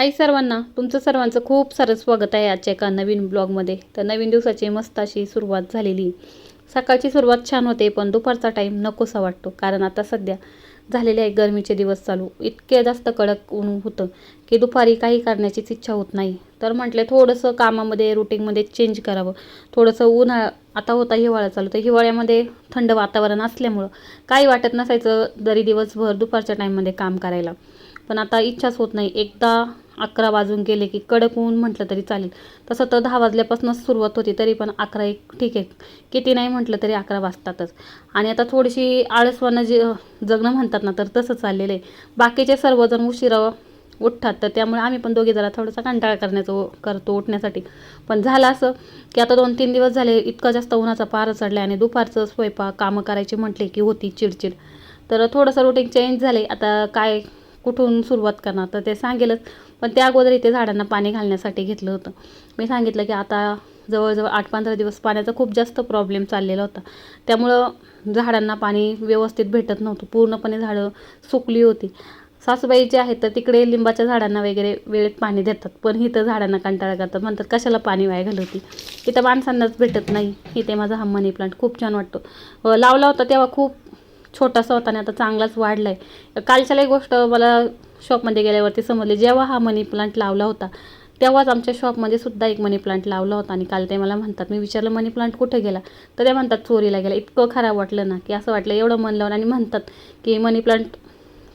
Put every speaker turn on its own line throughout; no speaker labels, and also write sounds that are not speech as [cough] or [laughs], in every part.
हाय सर्वांना तुमचं सर्वांचं खूप सारं स्वागत आहे आजच्या एका नवीन ब्लॉगमध्ये. तर नवीन दिवसाची मस्त अशी सुरुवात झालेली. सकाळची सुरुवात छान होते पण दुपारचा टाईम नकोसा वाटतो कारण आता सध्या झालेले आहे गरमीचे दिवस चालू. इतके जास्त कडक ऊन होतं की दुपारी काही करण्याचीच इच्छा होत नाही. तर म्हटले थोडंसं कामामध्ये रुटीनमध्ये चेंज करावं. थोडंसं उन्हाळा आता होता हिवाळा चालू तर हिवाळ्यामध्ये थंड वातावरण असल्यामुळं काही वाटत नसायचं जरी दिवसभर दुपारच्या टाईममध्ये काम करायला. पण आता इच्छाच होत नाही. एकदा अकरा वाजून गेले की कडक ऊन म्हटलं तरी चालेल. तसं तर दहा वाजल्यापासूनच सुरुवात होती तरी पण अकरा एक ठीक आहे. किती नाही म्हटलं तरी अकरा वाजतातच. आणि आता थोडीशी आळसवानं जे जगणं म्हणतात ना तर तसं चाललेलं आहे. बाकीचे सर्वजण उशिरा उठतात तर त्यामुळे आम्ही पण दोघे जरा थोडासा कंटाळा करण्याचं करतो उठण्यासाठी. पण झालं असं की आता दोन तीन दिवस झाले इतका जास्त उन्हाचा पारा चढला आणि दुपारचं स्वयंपाक कामं करायची म्हटले की होती चिडचिड. तर थोडंसं रुटीन चेंज झाले आता काय कुठून सुरुवात करणार? तर ते सांगेलच. पण त्या अगोदर इथे झाडांना पाणी घालण्यासाठी घेतलं होतं. मी सांगितलं की आता जवळजवळ आठ पंधरा दिवस पाण्याचा खूप जास्त प्रॉब्लेम चाललेला होता. त्यामुळं झाडांना पाणी व्यवस्थित भेटत नव्हतं. पूर्णपणे झाडं सुकली होती. सासूबाई जे आहेत तर तिकडे लिंबाच्या झाडांना वगैरे वेळेत पाणी देतात. पण इथं झाडांना कंटाळा करतात. म्हणतात कशाला पाणी वाया घालवती? इथं माणसांनाच भेटत नाही. इथे माझा हा मनी प्लांट खूप छान वाटतो. लावला होता तेव्हा खूप छोटासा होता आणि आता चांगलाच वाढला आहे कालच्यालाही एक गोष्ट मला शॉपमध्ये गेल्यावरती समजले जेव्हा हा मनी प्लांट लावला होता तेव्हाच आमच्या शॉपमध्ये सुद्धा एक मनी प्लांट लावला होता. आणि काल ते मला म्हणतात मी विचारलं मनी प्लांट कुठे गेला? तर ते म्हणतात चोरीला गेला. इतकं खराब वाटलं ना की असं वाटलं एवढं मन लावून आणि म्हणतात की मनी प्लांट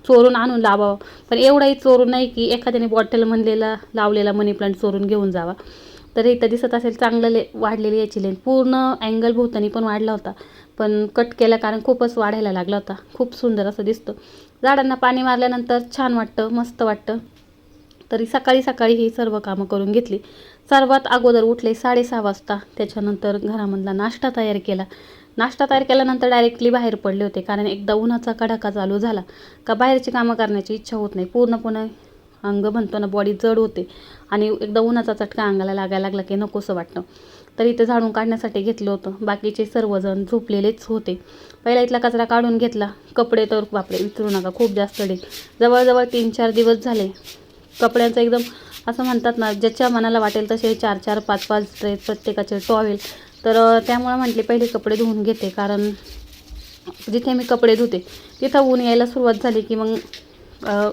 चोरून आणून लावावं. पण एवढाही चोरून नाही की एखाद्याने बॉटल म्हणलेला लावलेला मनी प्लांट चोरून घेऊन जावा. तर इथं दिसत असेल चांगलं ले वाढलेली याची लेन पूर्ण अँगल भोवतानी पण वाढला होता. पण कट केला कारण खूपच वाढायला लागला होता. खूप सुंदर असं दिसतं. झाडांना पाणी मारल्यानंतर छान वाटतं मस्त वाटतं. तरी सकाळी सकाळी ही सर्व कामं करून घेतली. सर्वात अगोदर उठले साडेसहा वाजता. त्याच्यानंतर घरामधला नाश्ता तयार केला. नाश्ता तयार केल्यानंतर डायरेक्टली बाहेर पडले होते कारण एकदा उन्हाचा कडाका चालू झाला. का बाहेरची कामं करण्याची इच्छा होत नाही. पूर्णपणे अंग म्हणतो ना बॉडी जड होते. आणि एकदा उन्हाचा चटका अंगाला लागायला लागला की नकोसं वाटतं. तर इथं झाडून काढण्यासाठी घेतलं होतं. बाकीचे सर्वजण झोपलेलेच होते. पहिला इथला कचरा काढून घेतला. कपडे तर बापडे विचारू नका खूप जास्त डे. जवळजवळ तीन चार दिवस झाले. कपड्यांचं एकदम असं म्हणतात ना ज्याच्या मनाला वाटेल तसे चार चार पाच पाच ड्रेस प्रत्येकाचे टॉवेल. तर त्यामुळं त्यामुळे म्हटले पहिले कपडे धुवून घेते. कारण जिथे मी कपडे धुते तिथं ऊन यायला सुरुवात झाली की मग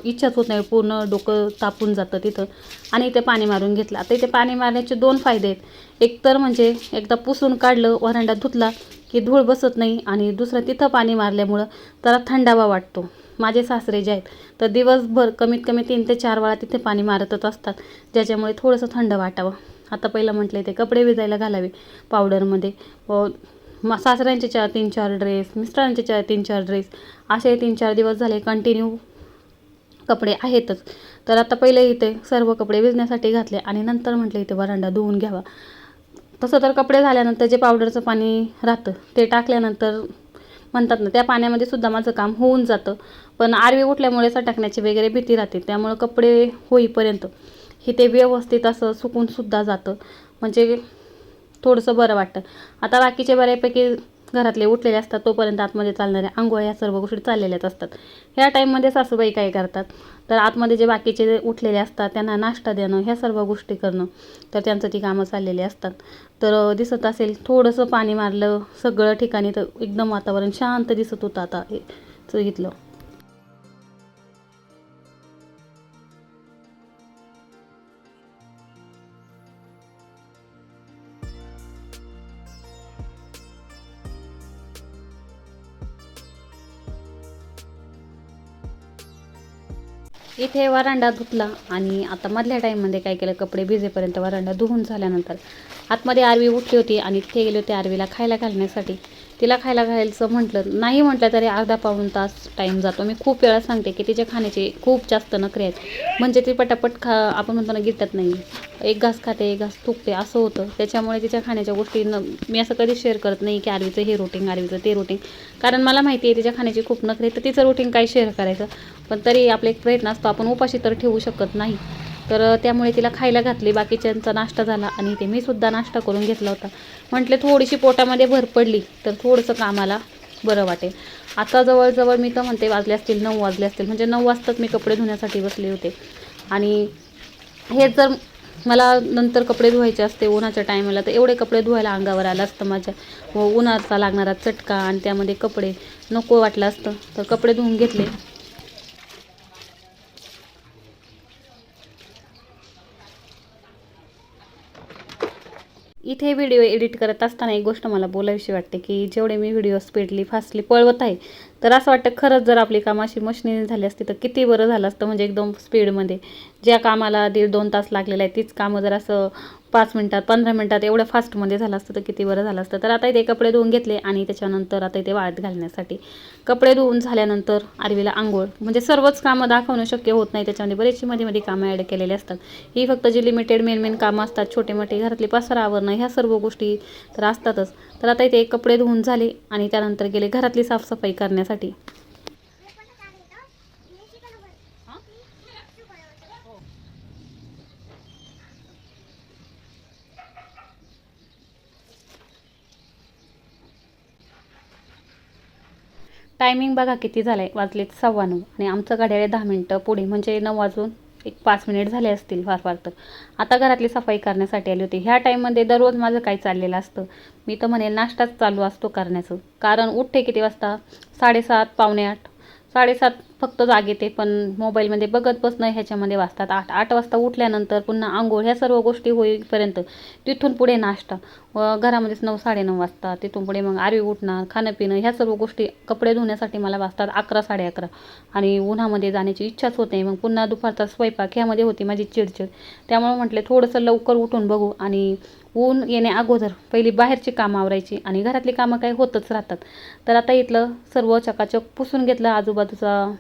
इच्छाच होत नाही पूर्ण डोकं तापून जातं तिथं. आणि इथे पाणी मारून घेतलं. आता इथे पाणी मारण्याचे दोन फायदे आहेत. एक तर म्हणजे एकदा पुसून काढलं वरांडा धुतला की धूळ बसत नाही आणि दुसरं तिथं पाणी मारल्यामुळं त्याला थंडावा वाटतो. माझे सासरे जे आहेत तर दिवसभर कमीत कमी तीन ते चार वेळा तिथे पाणी मारतच असतात ज्याच्यामुळे थोडंसं थंड वाटावं. आता पहिलं म्हटलं ते कपडे विजायला घालावे पावडरमध्ये. व मा सासऱ्यांचे चार तीन चार ड्रेस मिस्टरांचे चार तीन चार ड्रेस असे तीन चार दिवस झाले कंटिन्यू कपडे आहेतच. तर आता पहिले इथे सर्व कपडे भिजण्यासाठी घातले आणि नंतर म्हटलं इथे वरांडा धुवून घ्यावा. तसं तर कपडे झाल्यानंतर जे पावडरचं पाणी राहतं ते टाकल्यानंतर म्हणतात ना त्या पाण्यामध्ये सुद्धा माझं काम होऊन जातं. पण आरवी उठल्यामुळे सटकण्याची वगैरे भीती राहते त्यामुळं कपडे होईपर्यंत हे ते व्यवस्थित असं सुकूनसुद्धा जातं. म्हणजे थोडंसं बरं वाटतं. आता बाकीचे बऱ्यापैकी घरातले उठलेले असतात तोपर्यंत आतमध्ये चालणाऱ्या आंघोळ या सर्व गोष्टी चाललेल्याच असतात. ह्या टाईममध्ये सासूबाई काय करतात? तर आतमध्ये जे बाकीचे जे उठलेले असतात त्यांना नाश्ता देणं ह्या सर्व गोष्टी करणं तर त्यांचं ती कामं चाललेली असतात. तर दिसत असेल थोडंसं पाणी मारलं सगळं ठिकाणी तर एकदम वातावरण शांत दिसत होतं आता हे बघितलं इथे वरांडा धुतला आणि आता मधल्या टाईममध्ये काय केलं कपडे भिजेपर्यंत वरांडा धुवून झाल्यानंतर आतमध्ये आरवी उठली होती आणि तिथे गेले होते आरवीला खायला घालण्यासाठी. तिला खायला घालायचं म्हटलं नाही म्हटलं तरी अर्धा पाऊण तास टाईम जातो. मी खूप वेळा सांगते की तिच्या खाण्याचे खूप जास्त नखरे आहेत. म्हणजे ती पटापट खा आपण म्हणतो ना गिटत नाही. एक घास खाते एक घास थुकते असं होतं. त्याच्यामुळे तिच्या खाण्याच्या गोष्टी न मी असं कधी शेअर करत नाही की आरवीचं हे रुटीन आरवीचं ते रुटीन कारण मला माहिती आहे तिच्या खाण्याची खूप नखरे तर तिचं रुटीन काय शेअर करायचं? पण तरी आपला एक प्रयत्न असतो आपण उपाशी तर ठेवू शकत नाही. तर त्यामुळे तिला खायला घातली. बाकीच्यांचा नाश्ता झाला आणि ते मी सुद्धा नाश्ता करून घेतला होता. म्हटले थोडीशी पोटामध्ये भर पडली तर थोडंसं कामाला बरं वाटेल. आता जवळजवळ मी तर म्हणते वाजले असतील नऊ वाजले असतील. म्हणजे नऊ वाजताच मी कपडे धुण्यासाठी बसले होते. आणि हे जर मला नंतर कपडे धुवायचे असते उन्हाच्या टायमाला तर एवढे कपडे धुवायला अंगावर आलं असतं माझ्या. व उन्हाचा लागणारा चटका आणि त्यामध्ये कपडे नको वाटलं असतं तर कपडे धुवून घेतले. इथे व्हिडिओ एडिट करत असताना एक गोष्ट मला बोलावीशी वाटते की जेवढे मी व्हिडिओ स्पीडली फास्टली पळवत आहे तर असं वाटतं खरंच जर आपली कामं अशी झाली असती तर किती बरं झालं असतं. म्हणजे एकदम स्पीडमध्ये ज्या कामाला दीड दोन तास लागलेलं आहे तीच कामं जर असं पाच मिनटात पंधरा मिनटात एवढं फास्टमध्ये झालं असतं तर किती बरं झालं असतं. तर आता इथे कपडे धुवून घेतले आणि त्याच्यानंतर आता इथे वाळत घालण्यासाठी. कपडे धुवून झाल्यानंतर आरवीला आंघोळ. म्हणजे सर्वच कामं दाखवणं शक्य होत नाही त्याच्यामध्ये बरेचशी मध्ये मध्ये कामं ॲड केलेली असतात. ही फक्त जी लिमिटेड मेन मेन कामं असतात छोटे मोठे घरातली पसारा आवरणं ह्या सर्व गोष्टी तर असतातच. तर आता इथे कपडे धुवून झाले आणि त्यानंतर गेले घरातली साफसफाई करण्यासाठी. टायमिंग बघा किती झालं आहे वाजलेत सव्वा नऊ आणि आमचं गाडी आहे दहा मिनटं पुढे म्हणजे नऊ वाजून एक पाच मिनिट झाले असतील फार फार तर. आता घरातली सफाई करण्यासाठी आली होती. ह्या टाईममध्ये दररोज माझं काय चाललेलं असतं. मी तर म्हणेल नाश्ताच चालू असतो करण्याचं. कारण उठते किती वाजता? साडेसात पावणे आठ. साडेसात फक्त जागे ते पण मोबाईलमध्ये बघत बसणं ह्याच्यामध्ये वाचतात आठ. आठ वाजता उठल्यानंतर पुन्हा आंघोळ ह्या सर्व गोष्टी होईपर्यंत तिथून पुढे नाश्ता. व घरामध्येच नऊ साडेनऊ वाजता तिथून पुढे मग आरवी उठणं खाणं पिणं ह्या सर्व गोष्टी कपडे धुण्यासाठी मला वाजतात अकरा साडे अकरा आणि उन्हामध्ये जाण्याची इच्छाच होते मग पुन्हा दुपारचा स्वयंपाक ह्यामध्ये होती माझी चिडचिड. त्यामुळे म्हटले थोडंसं लवकर उठून बघू आणि ऊन येण्या अगोदर पहिली बाहेरची कामं आवरायची आणि घरातली कामं काही होतच राहतात. तर आता इथलं सर्व चकाचक पुसून घेतलं आजूबाजूचा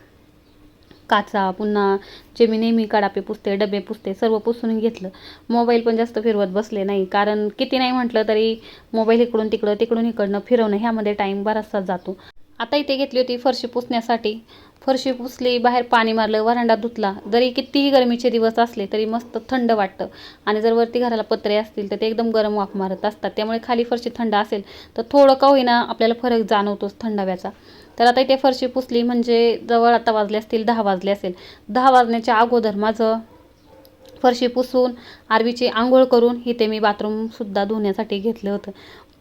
काचा पुन्हा जे मी नेहमी कडापे पुसते डबे पुसते सर्व पुसून घेतलं. मोबाईल पण जास्त फिरवत बसले नाही. कारण किती नाही म्हटलं तरी मोबाईल इकडून तिकडं तिकडून इकडनं फिरवणं ह्यामध्ये टाईम बराचसा जातो. आता इथे घेतली होती फरशी पुसण्यासाठी. फरशी पुसली बाहेर पाणी मारलं वरांडा धुतला. जरी कितीही गरमीचे दिवस असले तरी मस्त थंड वाटतं. आणि जर वरती घराला पत्रे असतील तर ते एकदम गरम वाफ मारत असतात. त्यामुळे खाली फरशी थंड असेल तर थोडं का होईना आपल्याला फरक जाणवतोच थंडाव्याचा. तर आता इथे फरशी पुसली म्हणजे जवळ आता वाजले असतील दहा वाजले असेल. दहा वाजण्याच्या अगोदर माझं फरशी पुसून आरवीची आंघोळ करून इथे मी बाथरूमसुद्धा धुण्यासाठी घेतलं होतं.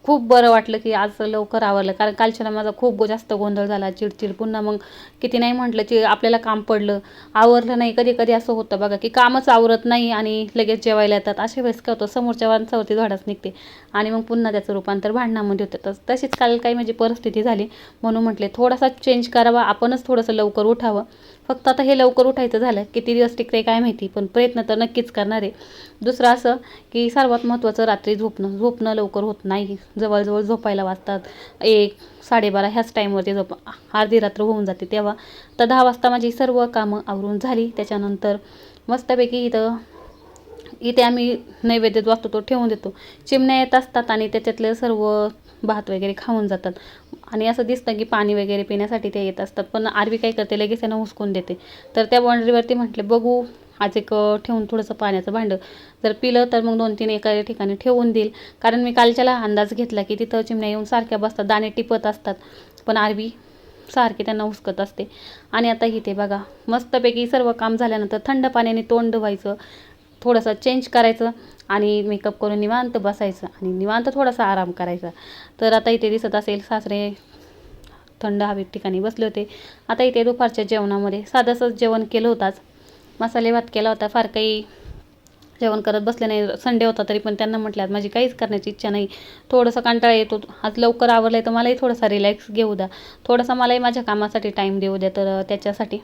खूप बरं वाटलं की आज लवकर आवरलं. कारण कालच्याला माझा खूप जास्त गोंधळ झाला चिडचिड. पुन्हा मग किती नाही म्हटलं की आपल्याला काम पडलं. आवरलं नाही. कधी कधी असं होतं बघा की कामच आवरत नाही आणि लगेच जेवायला येतात. अशा वेळेस काय होतं? समोरच्या माणसावरती धडाच निघते. आणि मग पुन्हा त्याचं रूपांतर भांडणामध्ये होतं. तर तशीच काल काही माझी परिस्थिती झाली. म्हणून म्हटले थोडासा चेंज करावा. आपणच थोडंसं लवकर उठावं. फक्त आता हे लवकर उठायचं झालं किती दिवस टिकते काय माहिती पण प्रयत्न तर नक्कीच करणार. आहे दुसरं असं की सर्वात महत्त्वाचं रात्री झोपणं. झोपणं लवकर होत नाही. जवळजवळ झोपायला वाजतात. एक साडेबारा ह्याच टाईमवरती झोप अर्धी रात्र होऊन जाते तेव्हा. तर दहा वाजता माझी सर्व कामं आवरून झाली. त्याच्यानंतर मस्तपैकी इथं इथे आम्ही नैवेद्य वाचतो तो ठेवून देतो. चिमण्या येत असतात आणि त्याच्यातले सर्व भात वगैरे खाऊन जातात. आणि असं दिसतं की पाणी वगैरे पिण्यासाठी ते येत असतात. पण आरवी काय करते लगेच त्यांना हुसकून देते. तर त्या बाउंड्रीवरती म्हटले बघू आज एक ठेवून थोडंसं पाण्याचं भांडं. जर पिलं तर मग दोन तीन एका ठिकाणी ठेवून देईल. कारण मी कालच्याला अंदाज घेतला की तिथं चिमण्या येऊन सारख्या बसतात दाणे टिपत असतात. पण आरवी सारखी त्यांना हुसकत असते. आणि आता इथे बघा मस्तपैकी सर्व काम झाल्यानंतर थंड पाण्याने तोंड धुवायचं थोडंसं चेंज करायचं. आणि मेकअप करून निवांत बसायचं आणि निवांत थोडासा आराम करायचा. तर आता इथे दिसत असेल सासरे थंड हवेत ठिकाणी बसले होते. आता इथे दुपारच्या जेवणामध्ये साधंसंच जेवण केलं होताच. मसाले भात केला होता. फार काही जेवण करत बसले नाही. संडे होता तरी पण त्यांना म्हटलं माझी काहीच करण्याची इच्छा नाही. थोडंसं कंटाळा येतो. आज लवकर आवरलं आहे तर मलाही थोडासा रिलॅक्स घेऊ द्या. थोडासा मलाही माझ्या कामासाठी टाईम देऊ द्या. तर त्याच्यासाठी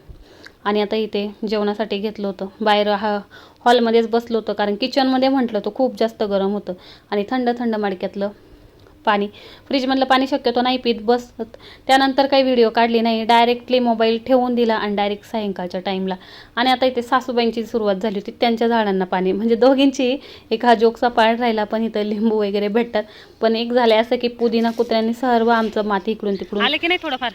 आणि आता इथे जेवणासाठी घेतलं होतं. बाहेर हा हॉलमध्येच बसलो होतं कारण किचनमध्ये म्हटलं तर खूप जास्त गरम होतं. आणि थंड थंड माडक्यातलं पाणी. फ्रीजमधलं पाणी शक्यतो नाही पित बसत. त्यानंतर काही व्हिडिओ काढली नाही. डायरेक्टली मोबाईल ठेवून दिला आणि डायरेक्ट सायंकाळच्या टाईमला. आणि आता इथे सासूबाईंची सुरुवात झाली होती त्यांच्या झाडांना पाणी. म्हणजे दोघींची एक हा जोकचा पाळ राहिला पण इथं लिंबू वगैरे भेटतात. पण एक झालं असं की पुदिना कुत्र्यांनी सर्व आमचं माती इकडून तिकडून आले की नाही थोडंफार?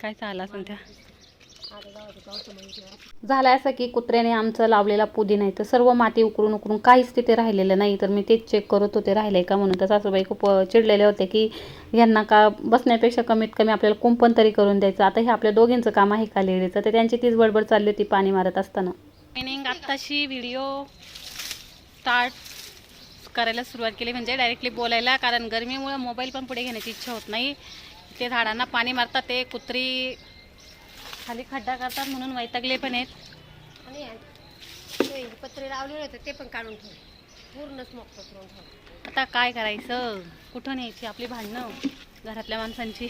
काय चालला असेल त्या? झालं असं की कुत्र्याने आमचं लावलेला पुदिना नाही तर सर्व माती उकरून उकरून काहीच तिथे राहिलेलं नाही तर मी तेच चेक करत होते राहिले का म्हणून. तर सासूबाई खूप चिडलेले होते की यांना का बसण्यापेक्षा कमीत कमी आपल्याला कुंपण तरी करून द्यायचं. आता हे आपल्या दोघींचं काम आहे का लेडीचं? तर त्यांची तीच बडबड चालली होती पाणी मारत असताना. मिनिंग आत्ताशी व्हिडिओ स्टार्ट करायला सुरुवात केली. म्हणजे डायरेक्टली बोलायला कारण गरमीमुळे मोबाईल पण पुढे घेण्याची इच्छा होत नाही. ते झाडांना पाणी मारतात ते कुत्री खाली खड्डा करतात म्हणून वैतागले पण आहेत.
आणि ते पत्रे लावलेले होते ते पण काढून ठेवले. पूर्णच मोकळं करून ठेवलं.
आता काय करायचं? कुठं न्यायची आपली भांडणं? घरातल्या माणसांची.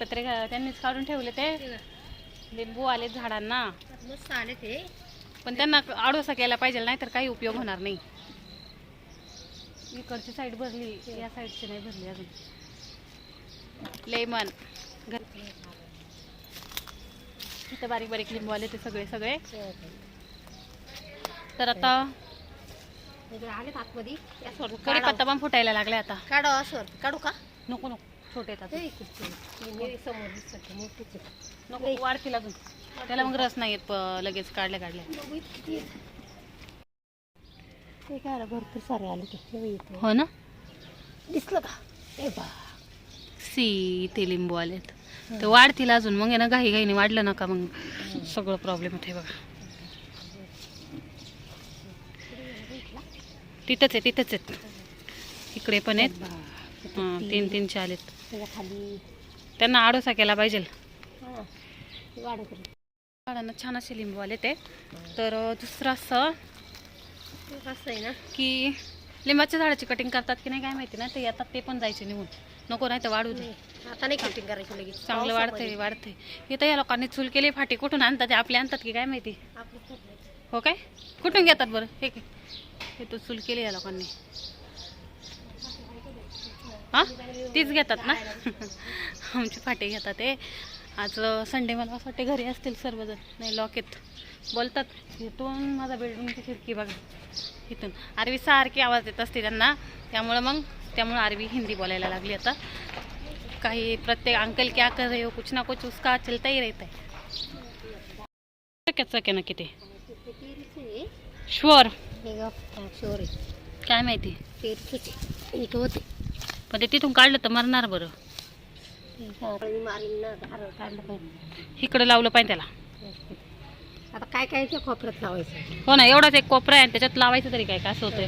पत्रे त्यांनीच काढून ठेवले ते. लिंबू आले झाडांना.
मस्त आले ते
पण त्यांना आडोसा केला पाहिजे नाही तर काही उपयोग होणार नाही. इकडची साईड भरली या साईडची नाही भरली अजून. लेमन. इथे बारीक बारीक लिंबू आले ते सगळे सगळे. तर आता
आलेत आतमध्ये.
कढीपत्ता पण फुटायला लागले आता.
काढा असवर काढू का?
नको नको. छोटे येतात
ते ते
नको वाढतील अजून. त्याला मग रस नाही येत लगेच काढल्या काढल्या.
ते काय भरपूर सारे आले ते. हे.
हो ना?
दिसलं का? ए बा
सी ते लिंबू आलेत ते वाढतील अजून. मग ना घाई घाईने वाढलं नका मग सगळं प्रॉब्लेम होते बघा. तिथंच आहे तिथंच आहेत. इकडे पण आहेत. हां तीन आलेत
त्याच्याखाली
त्यांना आडोसा केला पाहिजे. झाडांना छान असे लिंबू आले ते. तर दुसरं असं
कसं आहे ना.
की लिंबाच्या झाडाची कटिंग करतात की नाही काय माहिती ना ते येतात ते पण जायचे निघून. नको नाही तर वाढू दे.
आता नाही कटिंग करायची लगेच.
चांगलं वाढतंय वाढतंय. इथं या लोकांनी चूल केली फाटी कुठून आणतात ते आपले आणतात की काय माहिती. हो काय? कुठून घेतात बरं? हे काय? हे तो चूल केली या लोकांनी. हा? तीच घेतात ना? [laughs] आमचे फाटे घेतात ते आज संडे मला असं वाटते घरी असतील सर्वजण. नाही लॉकेत बोलतात इथून माझा बेडरूमची खिडकी बघा. इथून. आरवी सारखी आवाज येत असते त्यांना. त्यामुळं मग त्यामुळं आरवी हिंदी बोलायला लागली आता. काही प्रत्येक अंकल क्या कर रहे हो कुछ ना कुछ उसका चलता ही रहता है क्या ना किती. शुअर
हे हा,
काय माहिती? पण ते तिथून काढलं तर मरणार बरं.
पाहिजे
इकडं लावलं पाहिजे त्याला.
आता काय काय त्या कोपऱ्यात लावायचं?
हो ना एवढाच एक कोपरा आहे आणि त्याच्यात लावायचं तरी काय काय असं होतंय.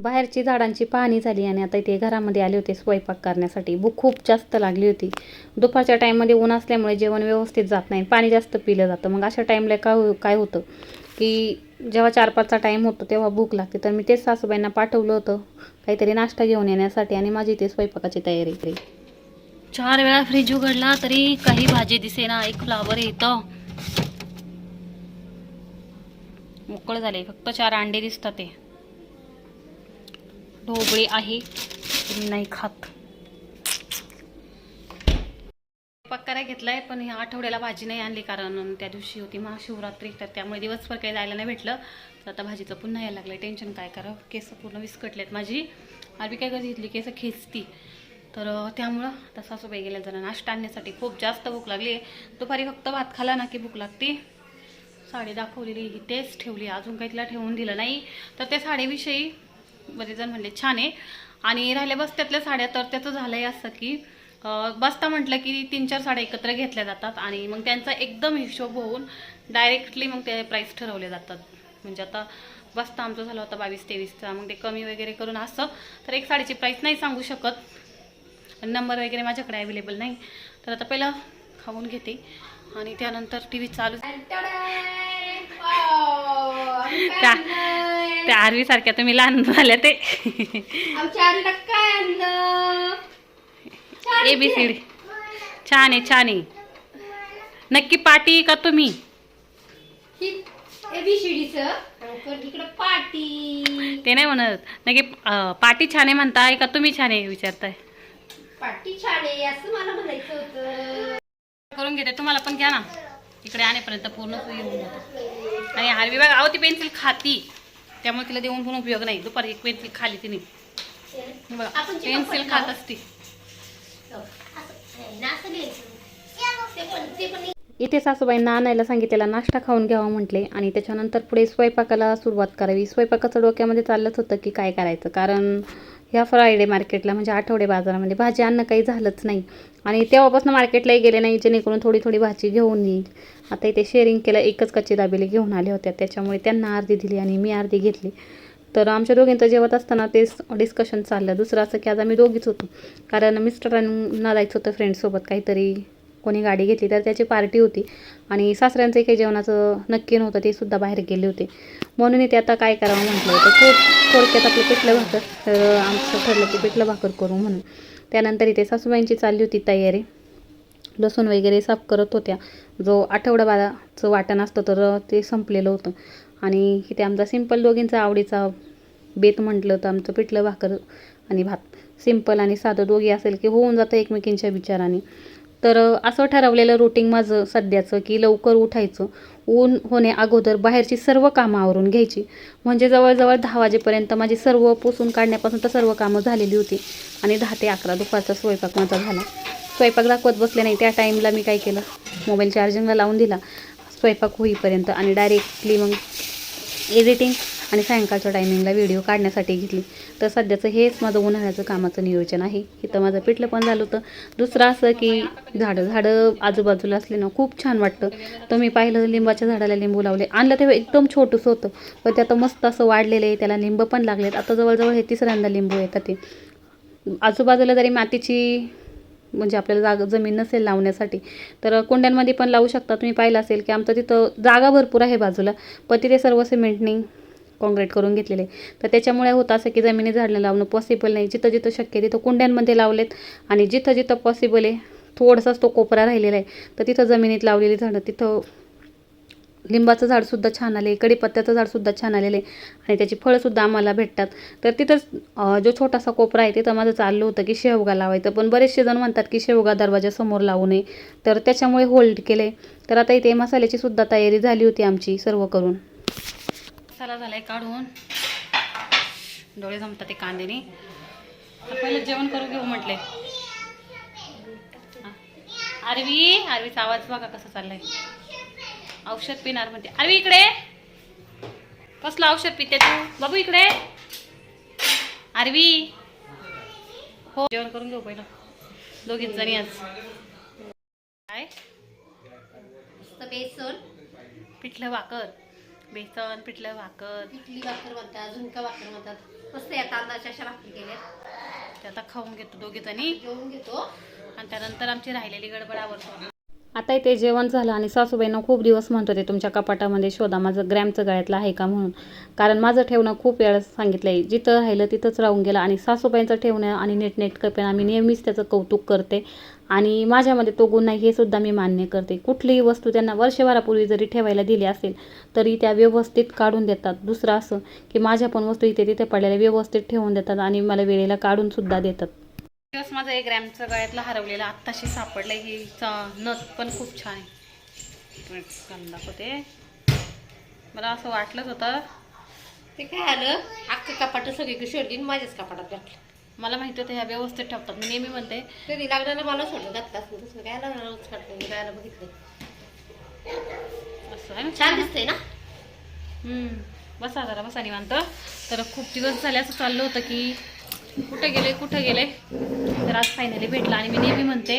बाहेरची झाडांची पाहणी झाली आणि आता इथे घरामध्ये आले होते स्वयंपाक करण्यासाठी. भूक खूप जास्त लागली होती. दुपारच्या टाईममध्ये ऊन असल्यामुळे जेवण व्यवस्थित जात नाही. पाणी जास्त पिलं जातं. मग अशा टाईमला काय हो- काय होतं? की जेव्हा चार पाचचा टाईम होतो तेव्हा भूक लागते. तर मी तेच सासूबाईंना पाठवलं होतं. काहीतरी नाश्ता घेऊन येण्यासाठी आणि माझी इथे स्वयंपाकाची तयारी केली. चार वेळा फ्रीज उघडला तरी काही भाजी दिसेना. एक फ्लावर इथं. मोकळं झाले फक्त चार अंडे दिसतात ते. ढोबळी आहे. मी नाही खात. स्वयंपाक करायला घेतलाय पण ह्या आठवड्याला भाजी नाही आणली कारण त्या दिवशी होती महाशिवरात्री तर त्यामुळे दिवसभर काही जायला नाही भेटलं. तर आता भाजीचं पुन्हा यायला लागलं टेन्शन काय करावं? केस पूर्ण विस्कटलेत माझी. आरबी काय कधी घेतली केस खेचती. तर त्यामुळं आता सासूबाई गेल्या जरा नाश्ता आणण्यासाठी खूप जास्त भूक लागली दुपारी फक्त भात खाला ना की भूक लागते. साडी दाखवलेली ही तेच ठेवली अजून काही तिला ठेवून दिलं नाही. तर त्या साडीविषयी बरेच जण म्हणले छान आहे. आणि राहिल्या बस्त्यातल्या साड्या तर त्याचं झालं आहे असं की बस्ता म्हटलं की तीन चार साड्या एकत्र घेतल्या जातात आणि मग त्यांचा एकदम हिशोब होऊन डायरेक्टली मग ते प्राईस ठरवले जातात. म्हणजे आता बस्ता आमचा झाला होता बावीस तेवीसचा मग ते कमी वगैरे करून असं. तर एक साडीची प्राईस नाही सांगू शकत. नंबर वगैरे माझ्याकडे अवेलेबल नाही. तर आता पहिलं खाऊन घेते. आणि त्यानंतर टी व्ही चालू त्या त्या आरवी सारख्या तुम्ही लहान झाल्या ते. A B C D. छान आहे छान आहे. नक्की पार्टी का तुम्ही?
पाटी
ते नाही म्हणत. नक्की अं, पार्टी छान आहे म्हणताय का तुम्ही छान आहे विचारताय?
पाटी छान आहे असं मला म्हणायचं होतं.
करून घेते. तुम्हाला पण घ्या ना. इकडे आणेपर्यंत पूर्ण येऊन जातं. आणि हारवी बघा अहो ती पेन्सिल खाती. त्यामुळे तिला देऊन पण उपयोग नाही. दुपारी एक पेन्सिल खाली तिने. बघा पेन्सिल. खात असती.
पण
इथे सासूबाईंना आणायला सांगितलेला नाश्ता खाऊन घ्यावा म्हटले आणि त्याच्यानंतर पुढे स्वयंपाकाला सुरुवात करावी. स्वयंपाकाचं डोक्यामध्ये चाललंच होतं की काय करायचं? कारण ह्या फ्रायडे मार्केटला म्हणजे आठवडे बाजारामध्ये भाजी आणणं काही झालंच नाही. आणि तेव्हापासून मार्केटलाही गेले नाही जेणेकरून थोडी थोडी भाजी घेऊन येईल. आता इथे शेअरिंग केलं एकच कच्ची दाबेली घेऊन आल्या होत्या. त्याच्यामुळे त्यांना अर्धी दिली आणि मी अर्धी घेतली. तर आमच्या दोघींचं जेवत असताना तेच डिस्कशन चाललं. दुसरं असं की आज आम्ही दोघीच होतो. कारण मिस्टरांना जायचं होतं फ्रेंड्ससोबत काहीतरी कोणी गाडी घेतली तर त्याची पार्टी होती. आणि सासऱ्यांचं काही जेवणाचं नक्की नव्हतं. ते सुद्धा बाहेर गेले होते. म्हणून ते आता काय करावं म्हटलं तर खूप थोडक्यात आपलं पिठलं भाकर. तर आमचं ठरलं की पिठलं भाकर करू म्हणून. त्यानंतर इथे सासूबाईंची चालली होती तयारी. लसूण वगैरे साफ करत होत्या. जो आठवडाबालाचं वाटण असतं तर ते संपलेलं होतं. आणि इथे आमचा सिंपल दोघींचा आवडीचा बेत म्हटलं तर आमचं पिठलं भाकर आणि भात. सिंपल आणि साधं दोघी असेल की होऊन जातं एकमेकींच्या विचाराने. तर असं ठरवलेलं रुटीन माझं सध्याचं की लवकर उठायचं. ऊन होणे अगोदर बाहेरची सर्व कामं आवरून घ्यायची. म्हणजे जवळजवळ दहा वाजेपर्यंत माझी सर्व पुसून काढण्यापासून तर सर्व कामं झालेली होती. आणि दहा ते अकरा दुपारचा स्वयंपाक माझा झाला. स्वयंपाक दाखवत बसले नाही. त्या टाईमला मी काय केलं? मोबाईल चार्जिंगला लावून दिला. स्वयंपाक होईपर्यंत आणि डायरेक्टली मग एडिटिंग आणि सायंकाळच्या टायमिंगला व्हिडिओ काढण्यासाठी घेतली. तर सध्याचं हेच माझं उन्हाळ्याचं कामाचं नियोजन आहे. इथं माझं पिठलं पण झालं होतं. दुसरं असं की झाडं झाडं आजूबाजूला असले ना खूप छान वाटतं. तर मी पाहिलं लिंबाच्या झाडाला लिंबू लावले. आणलं तेव्हा एकदम छोटंसं होतं. पण ते आता मस्त असं वाढलेलं आहे. त्याला लिंब पण लागलेत. आता जवळजवळ हे तिसऱ्यांदा लिंबू येतात ते. आजूबाजूला जरी मातीची म्हणजे आपल्याला जागा जमीन नसेल लावण्यासाठी तर कुंड्यांमध्ये पण लावू शकता. तुम्ही पाहिलं असेल की आमचं तिथं जागा भरपूर आहे बाजूला. पण तिथे सर्व सिमेंटनी कॉन्क्रीट करून घेतलेले. तर त्याच्यामुळे होतं असं की जमिनी झाडं लावणं पॉसिबल नाही. जिथं जिथं शक्य आहे तिथं कुंड्यांमध्ये लावलेत आणि जिथं जिथं पॉसिबल आहे थोडासाच तो कोपरा राहिलेला आहे. तर तिथं जमिनीत लावलेली झाडं तिथं लिंबाचं झाडसुद्धा छान आले कडीपत्त्याचं झाडसुद्धा छान आलेलं आहे आणि त्याची फळंसुद्धा आम्हाला भेटतात. तर तिथंच जो छोटासा कोपरा आहे तिथं माझं चाललं होतं की शेवगा लावायचं. पण बरेचसे जण म्हणतात की शेवगा दरवाजासमोर लावू नये. तर त्याच्यामुळे होल्ड केले तर आता इथे मसाल्याची सुद्धा तयारी झाली होती आमची सर्व करून. मसाला झालाय काढून. डोळे जमतात ते कांद्याने. पहिलं जेवण करू घेऊ म्हटले. आरवी आरवीचा आवाज बघा कसा चाललाय. औषध पिणार म्हणते. आरवी इकडे. कसलं औषध पिते तू? बाबू इकडे. आरवी. हो जेवण करून घेऊ पहिलं. दोघीच जणी आज. काय?
बेसन.
पिठलं भाकर. बेसन पिठलं भाकर.
इडली भाकर म्हणतात झुणका भाकर म्हणतात. मस्त या तांदळाच्या अशा भाकरी केल्या.
ते आता खाऊन घेतो दोघी जणी
जेवून घेतो.
आणि त्यानंतर आमची राहिलेली गडबड आवडतो आता इथे जेवण झालं आणि सासूबाईंना खूप दिवस म्हणत होते तुमच्या कपाटामध्ये शोधा माझं ग्रॅमचं गळ्यातलं आहे का म्हणून. कारण माझं ठेवणं खूप वेळा सांगितलं आहे जिथं राहिलं तिथंच राहून गेलं आणि सासूबाईंचं ठेवणं आणि नेटनेटकपणे आम्ही नेहमीच त्याचं कौतुक करते. आणि माझ्यामध्ये तो गुण नाही हे सुद्धा मी मान्य करते. कुठलीही वस्तू त्यांना वर्षभरापूर्वी जरी ठेवायला दिली असेल तरी त्या व्यवस्थित काढून देतात. दुसरं असं की माझ्या पण वस्तू इथे तिथे पडलेल्या व्यवस्थित ठेवून देतात आणि मला वेळेला काढून सुद्धा देतात. दिवस माझं एक ग्रॅमचं गळ्यातलं हरवलेलं आत्ताशी सापडलं ही नथ पण खूप छान आहे. मिनिट दाखवते. मला असं वाटलंच होतं.
ते काय आलं? अख्खं कपाट सगळी शेवटी माझ्याच कपाटात घातलं.
मला माहिती होतं ह्या व्यवस्थित ठेवतात. मी नेहमी म्हणते
कधी लागलं मला सोडलं घातलं असं तसं काय लागलं रोज काढलं मी काय बघितलं
असं आहे
छान दिसतंय ना?
हम्म. बसा जरा बसा निवांत. तर खूप दिवस झाले असं चाललं होतं की कुठे गेले कुठे गेले? तर आज फायनली भेटला आणि मी नेहमी म्हणते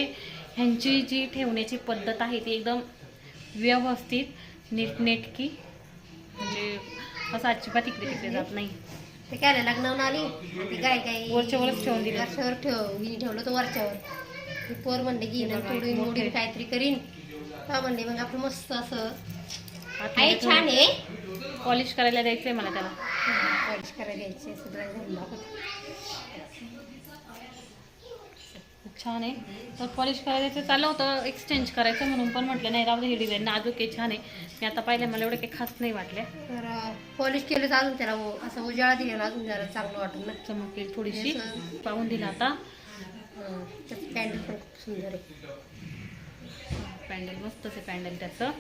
ह्यांची जी ठेवण्याची पद्धत आहे ती एकदम व्यवस्थित नीटनेटकी म्हणजे असं अजिबात इकडे तिकडे जात नाही.
ते काय लग्नावून आली ती गाय गाय
वरच्या वरच ठेवून दिली.
वरच्यावर ठेव हिने ठेवलं तर वरच्यावर. ती पोर म्हणले की तोडून मोडून काहीतरी करीन. का म्हणले मग आपलं मस्त असं. आहे छान आहे.
पॉलिश करायला द्यायचंय मला त्याला.
पॉलिश करायला घ्यायची दाखवते.
खूप छान आहे. तर पॉलिश करायचं चाललं होतं एक्सचेंज करायचं म्हणून पण म्हटलं नाही राहू ही डिझाईन नाजूक आहे छान आहे. मी आता पाहिलं मला एवढं काही खास नाही वाटले.
तर पॉलिश केलं तर अजून त्याला असं उजाळा दिला अजून जरा चांगलं वाटलं ना.
चमकेल थोडीशी. पाहून दिला आता.
हं, त्याचं पॅन्ट पण खूप सुंदर आहे.
पॅन्डल मस्तच आहे पॅन्डल त्याचं.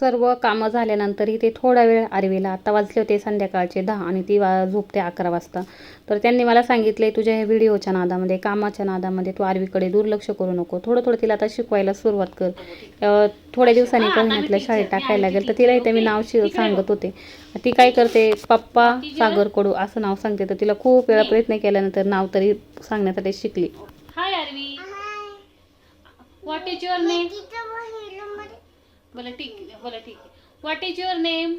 सर्व कामं झाल्यानंतर इथे थोडा वेळ आरवीला. आता वाजले होते संध्याकाळचे दहा आणि ती वा झोपते अकरा वाजता. तर त्यांनी मला सांगितले तुझ्या ह्या व्हिडिओच्या नादामध्ये कामाच्या नादामध्ये तू आरवीकडे दुर्लक्ष करू नको. थोडं थोडं तिला आता शिकवायला सुरुवात कर. थोड्या दिवसांनी महिन्यातल्या शाळेत टाकायला लागेल. तर तिला इथे मी नाव शि सांगत होते. ती काय करते पप्पा सागर कडू असं नाव सांगते. तर तिला खूप वेळा प्रयत्न केल्यानंतर नाव तरी सांगण्यासाठी शिकली. Hi Aarvi. What is your name बोला ठीक आहे बोला ठीक आहे. व्हॉट इज युअर नेम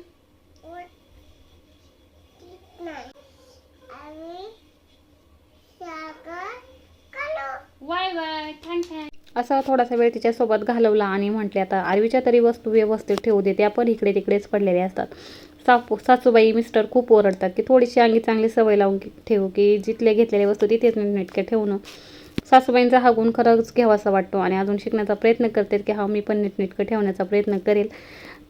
वाय वाय थँक थँक असा थोडासा वेळ तिच्यासोबत घालवला आणि म्हटले आता आरवीच्या तरी वस्तू व्यवस्थित ठेवू दे त्या पण इकडे तिकडेच पडलेल्या असतात. सापू सासूबाई मिस्टर खूप ओरडतात की थोडीशी अंगी चांगली सवय लावून की- ठेवू की जिथले घेतलेल्या वस्तू तिथेच नेटके ठेवणं सासूबाईंचा हा गुण खरंच घ्यावासा वाटतो आणि अजून शिकण्याचा प्रयत्न करते की हा मी पण नीटनेटकं ठेवण्याचा प्रयत्न करेल.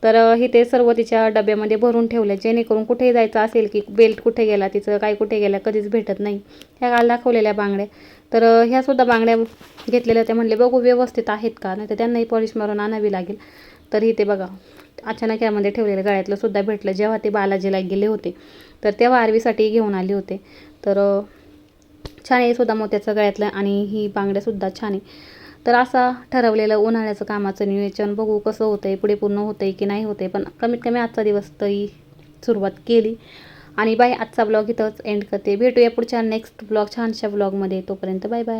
तर ही ते सर्व तिच्या डब्यामध्ये भरून ठेवलं जेणेकरून कुठेही जायचं असेल की बेल्ट कुठे गेला तिचं काय कुठे गेला कधीच भेटत नाही. ह्या काल दाखवलेल्या बांगड्या. तर ह्यासुद्धा बांगड्या घेतलेल्या त्या म्हणले बघू व्यवस्थित आहेत का? नाही तर त्यांनाही पॉलिश मारून आणावी लागेल. तर ते बघा अचानक यामध्ये ठेवलेलं गळ्यातलं सुद्धा भेटलं. जेव्हा ते बालाजीला गेले होते तर तेव्हा आरवीसाठी घेऊन आले होते. तर छान आहे सुद्धा मोत्याचं गळ्यातलं आणि ही बांगड्यासुद्धा छान आहे. तर असा ठरवलेलं उन्हाळ्याचं कामाचं नियोजन बघू कसं होतं आहे पुढे पूर्ण होतं आहे की नाही होतं आहे पण कमीत कमी आजचा दिवस तरी सुरुवात केली. आणि बाय आजचा ब्लॉग इथंच एंड करते. भेटूया पुढच्या नेक्स्ट ब्लॉग छानशा ब्लॉगमध्ये. तोपर्यंत बाय बाय.